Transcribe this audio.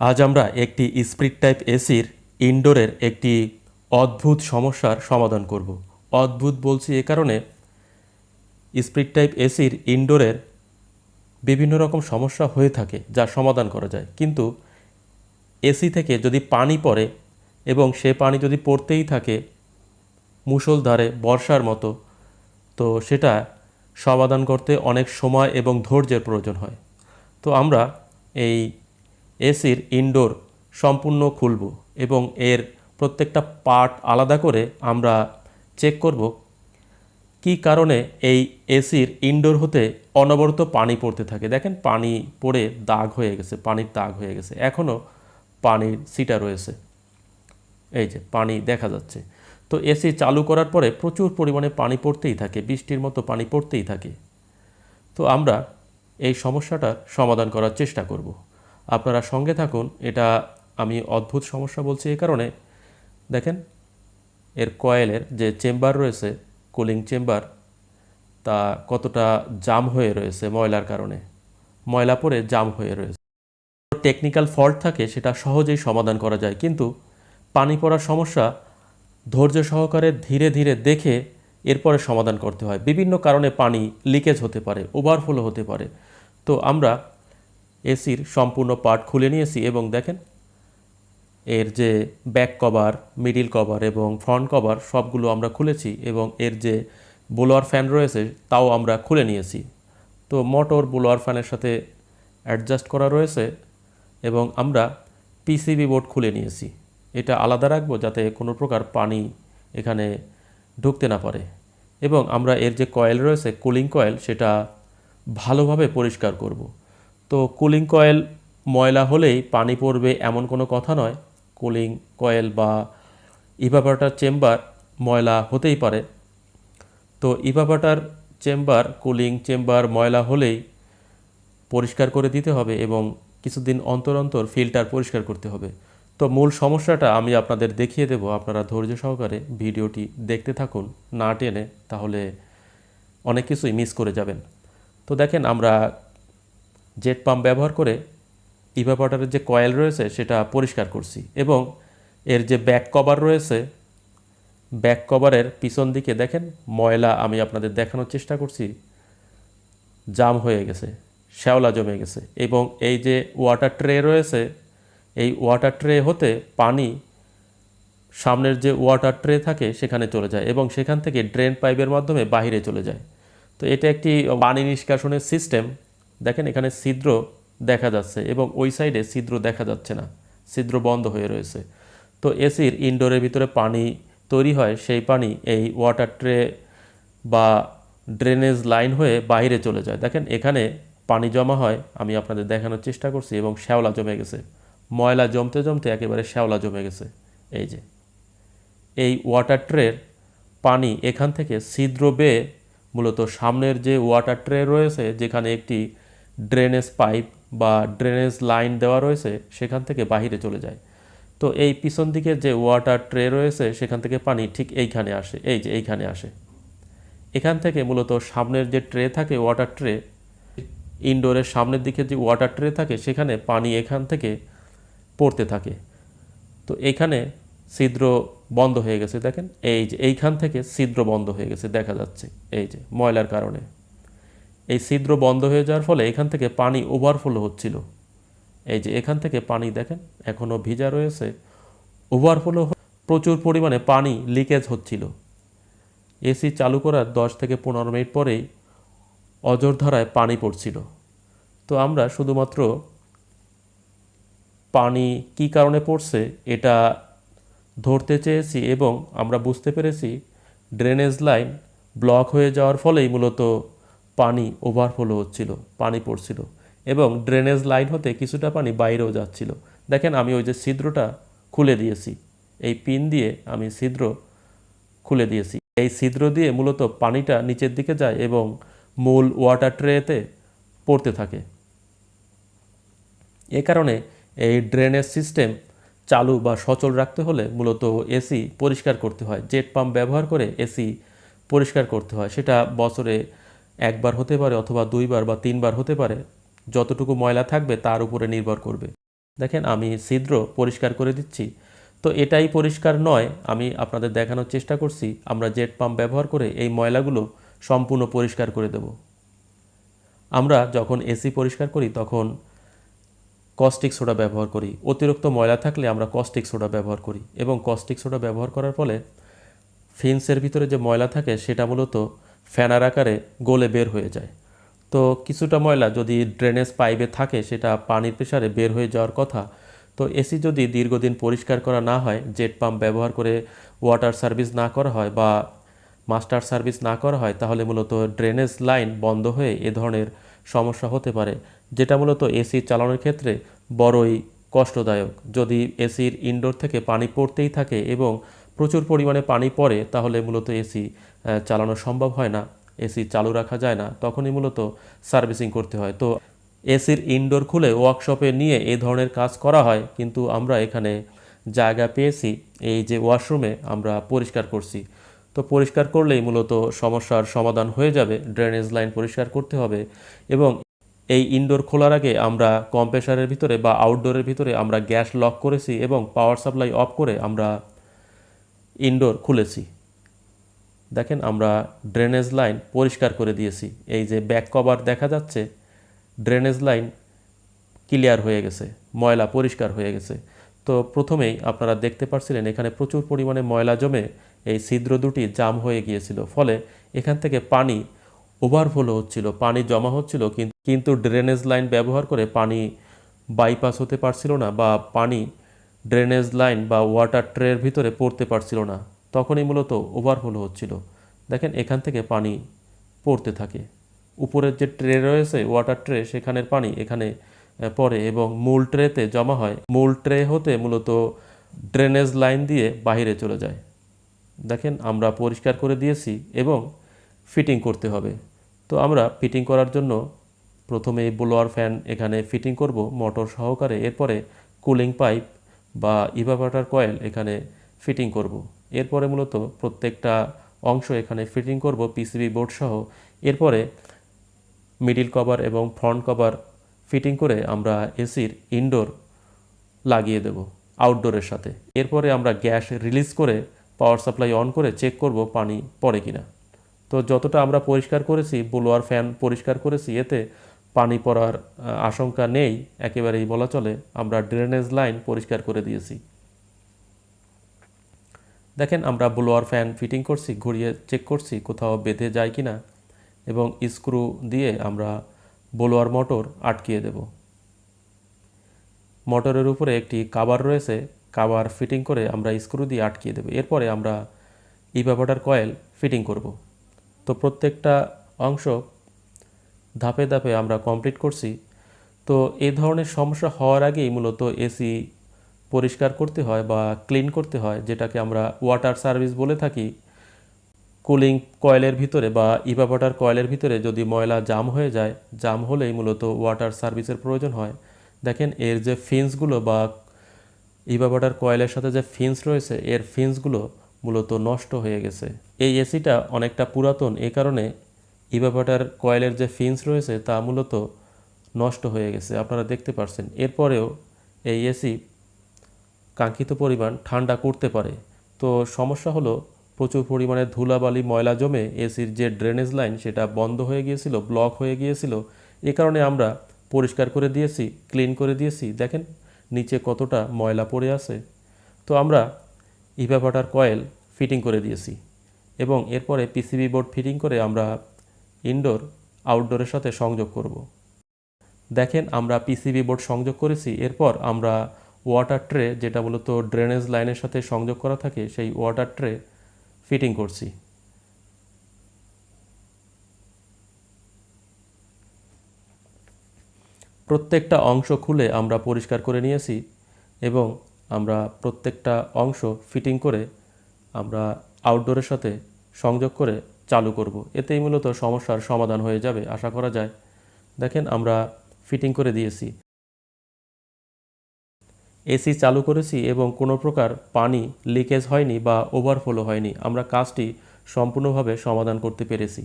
আজ আমরা একটি স্প্রিট টাইপ এসির ইনডোরের একটি অদ্ভুত সমস্যার সমাধান করব। অদ্ভুত বলছি এ কারণে স্প্রিট টাইপ এসির ইনডোরের বিভিন্ন রকম সমস্যা হয়ে থাকে, যা সমাধান করা যায়। কিন্তু এসি থেকে যদি পানি পড়ে এবং সে পানি যদি পড়তেই থাকে মুষলধারে বর্ষার মতো, তো সেটা সমাধান করতে অনেক সময় এবং ধৈর্যের প্রয়োজন হয়। তো আমরা এই এসির ইনডোর সম্পূর্ণ খুলব এবং এর প্রত্যেকটা পার্ট আলাদা করে আমরা চেক করব কী কারণে এই এসির ইনডোর হতে অনবরত পানি পড়তে থাকে। দেখেন পানি পড়ে দাগ হয়ে গেছে, পানির দাগ হয়ে গেছে। এখনও পানির সিটা রয়েছে। এই যে পানি দেখা যাচ্ছে। তো এসি চালু করার পরে প্রচুর পরিমাণে পানি পড়তেই থাকে, বৃষ্টির মতো পানি পড়তেই থাকে। তো আমরা এই সমস্যাটার সমাধান করার চেষ্টা করব। আপনারা সঙ্গে থাকুন, এটা আমি অদ্ভুত সমস্যা বলছি এই কারণে। দেখেন, এর কয়েলের যে চেম্বার রয়েছে, কুলিং চেম্বার, তা কতটা জাম হয়ে রয়েছে ময়লার কারণে। ময়লা পরে জাম হয়ে রয়েছে। টেকনিক্যাল ফল্ট থাকে, সেটা সহজেই সমাধান করা যায়। কিন্তু পানি পড়ার সমস্যা ধৈর্য সহকারে ধীরে ধীরে দেখে এরপরে সমাধান করতে হয়। বিভিন্ন কারণে পানি লিকেজ হতে পারে ওভারফ্লো হতে পারে। তো আমরা এসির সম্পূর্ণ পার্ট খুলে নিয়েছি এবং দেখেন, এর যে ব্যাক কভার, মিডিল কভার এবং ফ্রন্ট কভার সবগুলো আমরা খুলেছি এবং এর যে বোলোয়ার ফ্যান রয়েছে তাও আমরা খুলে নিয়েছি। তো মোটর বোলোয়ার ফ্যানের সাথে অ্যাডজাস্ট করা রয়েছে এবং আমরা পিসিবি বোর্ড খুলে নিয়েছি। এটা আলাদা রাখব যাতে কোনো প্রকার পানি এখানে ঢুকতে না পারে। এবং আমরা এর যে কয়েল রয়েছে কুলিং কয়েল সেটা ভালোভাবে পরিষ্কার করব। তো কুলিং কয়েল ময়লা হলেই পানি পড়বে এমন কোনো কথা নয়। কুলিং কয়েল বা ইভাপাটার চেম্বার ময়লা হতেই পারে। তো ইভাপাটার চেম্বার, কুলিং চেম্বার ময়লা হলেই পরিষ্কার করে দিতে হবে এবং কিছুদিন অন্তর অন্তর ফিল্টার পরিষ্কার করতে হবে। তো মূল সমস্যাটা আমি আপনাদের দেখিয়ে দেব। আপনারা ধৈর্য সহকারে ভিডিওটি দেখতে থাকুন, না টেনে, তাহলে অনেক কিছুই মিস করে যাবেন। তো দেখেন, আমরা জেট পাম্প ব্যবহার করে ইভাপাটারের যে কয়েল রয়েছে সেটা পরিষ্কার করছি এবং এর যে ব্যাক কভার রয়েছে, ব্যাক কভারের পিছন দিকে দেখেন ময়লা আমি আপনাদের দেখানোর চেষ্টা করছি, জাম হয়ে গেছে, শ্যাওলা জমে গেছে এবং এই যে ওয়াটার ট্রে রয়েছে, এই ওয়াটার ট্রে হতে পানি সামনের যে ওয়াটার ট্রে থাকে সেখানে চলে যায় এবং সেখান থেকে ড্রেন পাইপের মাধ্যমে বাইরে চলে যায়। তো এটা একটি পানি নিষ্কাশনের সিস্টেম দেখেন এখানে ছিদ্র দেখা যাচ্ছে এবং ওই সাইডে ছিদ্র দেখা যাচ্ছে না। ছিদ্র বন্ধ হয়ে রয়েছে। তো এসির ইনডোরের ভিতরে পানি তৈরি হয়, সেই পানি এই ওয়াটার ট্রে বা ড্রেনেজ লাইন হয়ে বাইরে চলে যায়। দেখেন এখানে পানি জমা হয়, আমি আপনাদের দেখানোর চেষ্টা করছি এবং শ্যাওলা জমে গেছে। ময়লা জমতে জমতে একেবারে শ্যাওলা জমে গেছে। এই যে, এই ওয়াটার ট্রের পানি এখান থেকে ছিদ্র বেয়ে মূলত সামনের যে ওয়াটার ট্রে রয়েছে, যেখানে একটি ড্রেনেজ পাইপ বা ড্রেনেজ লাইন দেওয়া রয়েছে, সেখান থেকে বাহিরে চলে যায়। তো এই পিছন দিকে যে ওয়াটার ট্রে রয়েছে, সেখান থেকে পানি ঠিক এইখানে আসে, এই যে এইখানে আসে। এখান থেকে মূলত সামনের যে ট্রে থাকে ওয়াটার ট্রে, ইনডোরের সামনের দিকে যে ওয়াটার ট্রে থাকে, সেখানে পানি এখান থেকে পড়তে থাকে। তো এখানে ছিদ্র বন্ধ হয়ে গেছে, দেখেন? এই যে এইখান থেকে ছিদ্র বন্ধ হয়ে গেছে, দেখা যাচ্ছে, এই যে ময়লার কারণে। এই ছিদ্র বন্ধ হয়ে যাওয়ার ফলে এখান থেকে পানি ওভারফ্লো হচ্ছিল। এই যে এখান থেকে পানি দেখেন এখনও ভিজা রয়েছে। ওভারফ্লো প্রচুর পরিমাণে পানি লিকেজ হচ্ছিল। এসি চালু করার দশ থেকে পনেরো মিনিট পরেই অজরধারায় পানি পড়ছিল। তো আমরা শুধুমাত্র পানি কি কারণে পড়ছে এটা ধরতে চেয়েছি এবং আমরা বুঝতে পেরেছি ড্রেনেজ লাইন ব্লক হয়ে যাওয়ার ফলেই মূলত পানি ওভারফ্লো হচ্ছিল, পানি পড়ছিল এবং ড্রেনেজ লাইন হতে কিছুটা পানি বাইরেও যাচ্ছিল। দেখেন আমি ওই যে ছিদ্রটা খুলে দিয়েছি, এই পিন দিয়ে আমি ছিদ্র খুলে দিয়েছি। এই ছিদ্র দিয়ে মূলত পানিটা নিচের দিকে যায় এবং মূল ওয়াটার ট্রেতে পড়তে থাকে। এ কারণে এই ড্রেনেজ সিস্টেম চালু বা সচল রাখতে হলে মূলত এসি পরিষ্কার করতে হয়, জেট পাম্প ব্যবহার করে এসি পরিষ্কার করতে হয়। সেটা বছরে একবার হতে পারে অথবা দুইবার বা তিনবার হতে পারে, যতটুকু ময়লা থাকবে তার উপরে নির্ভর করবে। দেখেন, আমি ছিদ্র পরিষ্কার করে দিচ্ছি। তো এটাই পরিষ্কার নয়, আমি আপনাদের দেখানোর চেষ্টা করছি, আমরা জেট পাম্প ব্যবহার করে এই ময়লাগুলো সম্পূর্ণ পরিষ্কার করে দেব। আমরা যখন এসি পরিষ্কার করি, তখন কস্টিক সোডা ব্যবহার করি। অতিরিক্ত ময়লা থাকলে আমরা কস্টিক সোডা ব্যবহার করি এবং কস্টিক সোডা ব্যবহার করার ফলে ফিন্সের ভিতরে যে ময়লা থাকে, সেটা মূলত ফ্যানার আকারে গলে বের হয়ে যায়। তো কিছুটা ময়লা যদি ড্রেনেজ পাইপে থাকে, সেটা পানির প্রেসারে বের হয়ে যাওয়ার কথা। তো এসি যদি দীর্ঘদিন পরিষ্কার করা না হয়, জেট পাম্প ব্যবহার করে ওয়াটার সার্ভিস না করা হয় বা মাস্টার সার্ভিস না করা হয়, তাহলে মূলত ড্রেনেজ লাইন বন্ধ হয়ে এ ধরনের সমস্যা হতে পারে, যেটা মূলত এসি চালানোর ক্ষেত্রে বড়ই কষ্টদায়ক। যদি এসির ইনডোর থেকে পানি পড়তেই থাকে এবং প্রচুর পরিমাণে পানি পড়ে, তাহলে মূলত এসি চালানো সম্ভব হয় না, এসি চালু রাখা যায় না, তখনই মূলত সার্ভিসিং করতে হয়। তো এসির ইনডোর খুলে ওয়ার্কশপে নিয়ে এই ধরনের কাজ করা হয়, কিন্তু আমরা এখানে জায়গা পেয়েছি, এই যে ওয়াশরুমে আমরা পরিষ্কার করছি। তো পরিষ্কার করলেই মূলত সমস্যার সমাধান হয়ে যাবে ড্রেনেজ লাইন পরিষ্কার করতে হবে এবং এই ইনডোর খোলার আগে আমরা কম্প্রেসারের ভিতরে বা আউটডোরের ভিতরে আমরা গ্যাস লক করেছি এবং পাওয়ার সাপ্লাই অফ করে আমরা ইনডোর খুলেছি। দেখেন আমরা ড্রেনেজ লাইন পরিষ্কার করে দিয়েছি। এই যে ব্যাক কভার দেখা যাচ্ছে ড্রেনেজ লাইন ক্লিয়ার হয়ে গেছে, ময়লা পরিষ্কার হয়ে গেছে। তো প্রথমেই আপনারা দেখতে পাচ্ছিলেন এখানে প্রচুর পরিমাণে ময়লা জমে এই ছিদ্র দুটি জাম হয়ে গিয়েছিল। ফলে এখান থেকে পানি ওভারফ্লো হচ্ছিল, পানি জমা হচ্ছিল কিন্তু ড্রেনেজ লাইন ব্যবহার করে পানি বাইপাস হতে পারছিল না বা পানি ড্রেনেজ লাইন বা ওয়াটার ট্রের ভিতরে পড়তে পারছিল না। তখনই মূলত ওভারফ্লো হচ্ছিল। দেখেন, এখান থেকে পানি পড়তে থাকে। উপরের যে ট্রে রয়েছে, ওয়াটার ট্রে, সেখানের পানি এখানে পড়ে এবং মূল ট্রেতে জমা হয়। মূল ট্রে হতে মূলত ড্রেনেজ লাইন দিয়ে বাইরে চলে যায়। দেখেন, আমরা পরিষ্কার করে দিয়েছি এবং ফিটিং করতে হবে। তো আমরা ফিটিং করার জন্য প্রথমে ব্লোয়ার ফ্যান এখানে ফিটিং করব, মোটর সহকারে। এরপরে কুলিং পাইপ বা ইভাপাটার কয়েল এখানে ফিটিং করব। এরপরে মূলত প্রত্যেকটা অংশ এখানে ফিটিং করব পিসিবি বোর্ড সহ। এরপরে মিডিল কভার এবং ফ্রন্ট কভার ফিটিং করে আমরা এসির ইনডোর লাগিয়ে দেব আউটডোরের সাথে। এরপরে আমরা গ্যাস রিলিজ করে পাওয়ার সাপ্লাই অন করে চেক করব পানি পড়ে কিনা। তো যতটা আমরা পরিষ্কার করেছি ব্লোয়ার ফ্যান পরিষ্কার করেছি, এতে পানি পড়ার আশঙ্কা নেই। একেবারেই বলা চলে, আমরা ড্রেনেজ লাইন পরিষ্কার করে দিয়েছি। দেখেন, আমরা ব্লোয়ার ফ্যান ফিটিং করছি, ঘুরিয়ে চেক করছি কোথাও বেঁধে যায় কি না এবং স্ক্রু দিয়ে আমরা ব্লোয়ার মোটর আটকিয়ে দেব। মোটরের উপরে একটি কাবার রয়েছে কাবার ফিটিং করে আমরা স্ক্রু দিয়ে আটকিয়ে দেব। এরপরে আমরা ইভাপোটার কয়েল ফিটিং করব। তো প্রত্যেকটা অংশ ধাপে ধাপে আমরা কমপ্লিট করছি। তো এই ধরনের সমস্যা হওয়ার আগেই মূলত এসি পরিষ্কার করতে হয় বা ক্লিন করতে হয়, যেটাকে আমরা ওয়াটার সার্ভিস বলে থাকি, কুলিং কয়েলের ভিতরে বা ইভাপোটার কয়েলের ভিতরে যদি ময়লা জাম হয়ে যায়, জাম হলেই মূলত ওয়াটার সার্ভিসের প্রয়োজন হয়। দেখেন, এর যে ফিন্সগুলো বা ইভাপোটার কয়েলের সাথে যে ফিন্স রয়েছে, এর ফিন্সগুলো মূলত নষ্ট হয়ে গেছে। এই এসিটা অনেকটা পুরাতন এই কারণে ইভাপোটার কয়েলের যে ফিন্স রয়েছে, তা মূলত নষ্ট হয়ে গেছে। আপনারা দেখতে পাচ্ছেন এরপরেও এই এসি কাঙ্ক্ষিত পরিমাণ ঠান্ডা করতে পারে। তো সমস্যা হলো, প্রচুর পরিমাণে ধুলাবালি, ময়লা জমে এসির যে ড্রেনেজ লাইন সেটা বন্ধ হয়ে গিয়েছিল ব্লক হয়ে গিয়েছিল। এ কারণে আমরা পরিষ্কার করে দিয়েছি ক্লিন করে দিয়েছি। দেখেন নিচে কতটা ময়লা পড়ে আছে। তো আমরা ইভাভাটার কয়েল ফিটিং করে দিয়েছি এবং এরপরে পিসিবি বোর্ড ফিটিং করে আমরা ইনডোর আউটডোরের সাথে সংযোগ করব। দেখেন আমরা পিসিবি বোর্ড সংযোগ করেছি, এরপর আমরা ওয়াটার ট্রে যেটা মূলত ড্রেনেজ লাইনের সাথে সংযোগ করা থাকে, সেই ওয়াটার ট্রে ফিটিং করছি। প্রত্যেকটা অংশ খুলে আমরা পরিষ্কার করে নিয়েছি এবং আমরা প্রত্যেকটা অংশ ফিটিং করে আমরা আউটডোরের সাথে সংযোগ করে চালু করব। এতেই মূলত সমস্যার সমাধান হয়ে যাবে, আশা করা যায়। দেখেন আমরা ফিটিং করে দিয়েছি। এসি চালু করেছি এবং কোনো প্রকার পানি লিকেজ হয়নি বা ওভারফ্লো হয়নি। আমরা কাজটি সম্পূর্ণভাবে সমাধান করতে পেরেছি।